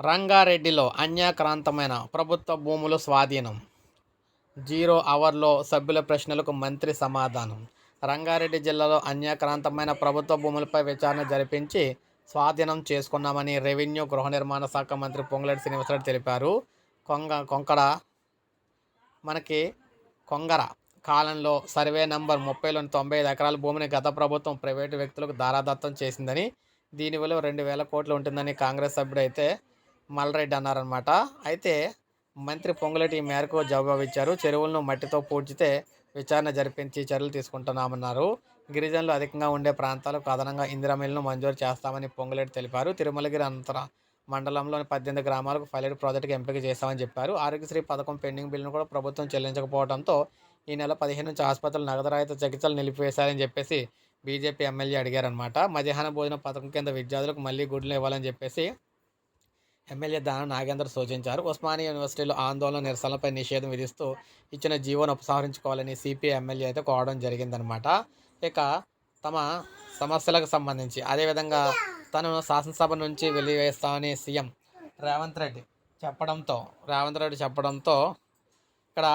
రంగారెడ్డిలో అన్యాక్రాంతమైన ప్రభుత్వ భూములు స్వాధీనం. జీరో అవర్లో సభ్యుల ప్రశ్నలకు మంత్రి సమాధానం. రంగారెడ్డి జిల్లాలో అన్యాక్రాంతమైన ప్రభుత్వ భూములపై విచారణ జరిపించి స్వాధీనం చేసుకున్నామని రెవెన్యూ గృహ నిర్మాణ శాఖ మంత్రి పొంగులేటి శ్రీనివాసరెడ్డి తెలిపారు. కొంగ కొంకడ మనకి కొంగర కాలంలో సర్వే నంబర్ ముప్పైలోని తొంభై ఐదు ఎకరాల భూమిని గత ప్రభుత్వం ప్రైవేటు వ్యక్తులకు దారాదత్తం చేసిందని దీని విలువ రెండు వేల కోట్లు ఉంటుందని కాంగ్రెస్ సభ్యుడైతే మల్రెడ్డి అన్నారనమాట అయితే మంత్రి పొంగులేటి ఈ మేరకు జవాబు ఇచ్చారు. చెరువులను మట్టితో పూడ్చితే విచారణ జరిపించి చర్యలు తీసుకుంటున్నామన్నారు. గిరిజనులు అధికంగా ఉండే ప్రాంతాలకు అదనంగా ఇందిరామిల్ను మంజూరు చేస్తామని పొంగులేటి తెలిపారు. తిరుమలగిరి అంతర మండలంలోని పద్దెనిమిది గ్రామాలకు పైలట్ ప్రాజెక్టుకు ఎంపిక చేస్తామని చెప్పారు. ఆరోగ్యశ్రీ పథకం పెండింగ్ బిల్లును కూడా ప్రభుత్వం చెల్లించకపోవడంతో ఈ నెల పదిహేను నుంచి ఆసుపత్రులు నగదురహిత చికిత్సలు నిలిపివేశారని చెప్పేసి బీజేపీ ఎమ్మెల్యే అడిగారనమాట మధ్యాహ్న భోజన పథకం కింద విద్యార్థులకు మళ్ళీ గుడ్లు ఇవ్వాలని చెప్పేసి ఎమ్మెల్యే దాన నాగేందర్ సూచించారు. ఉస్మానియా యూనివర్సిటీలో ఆందోళన నిరసనలపై నిషేధం విధిస్తూ ఇచ్చిన జీవోను ఉపసంహరించుకోవాలని సిపిఐ ఎమ్మెల్యే అయితే కోరడం జరిగిందనమాట ఇక తమ సమస్యలకు సంబంధించి అదేవిధంగా తను శాసనసభ నుంచి వెలివేస్తామని సీఎం రేవంత్ రెడ్డి చెప్పడంతో రేవంత్ రెడ్డి చెప్పడంతో ఇక్కడ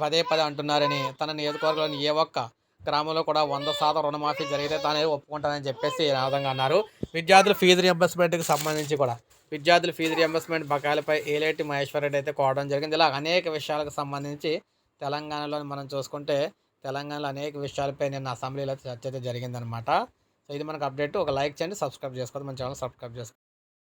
పదే పదే అంటున్నారని తన నియోజకవర్గంలోని ఏ ఒక్క గ్రామంలో కూడా వంద శాతం రుణమాఫీ జరిగితే తానే ఒప్పుకుంటానని చెప్పేసి ఆ విధంగా అన్నారు. విద్యార్థుల ఫీజు రీఎంబర్స్మెంట్కి సంబంధించి కూడా విద్యార్థుల ఫీజు రియంబర్స్మెంట్ బకాయిలపై ఏలేటి మహేశ్వరరెడ్డి అయితే కోవడం జరిగింది. ఇలా అనేక విషయాలకు సంబంధించి తెలంగాణలో మనం చూసుకుంటే తెలంగాణలో అనేక విషయాలపై నిన్న అసెంబ్లీలో చర్చ అయితే జరిగిందనమాట సో ఇది మనకు అప్డేట్. ఒక లైక్ చేయండి సబ్స్క్రైబ్ చేసుకోండి మన ఛానల్ సబ్స్క్రైబ్ చేసుకోండి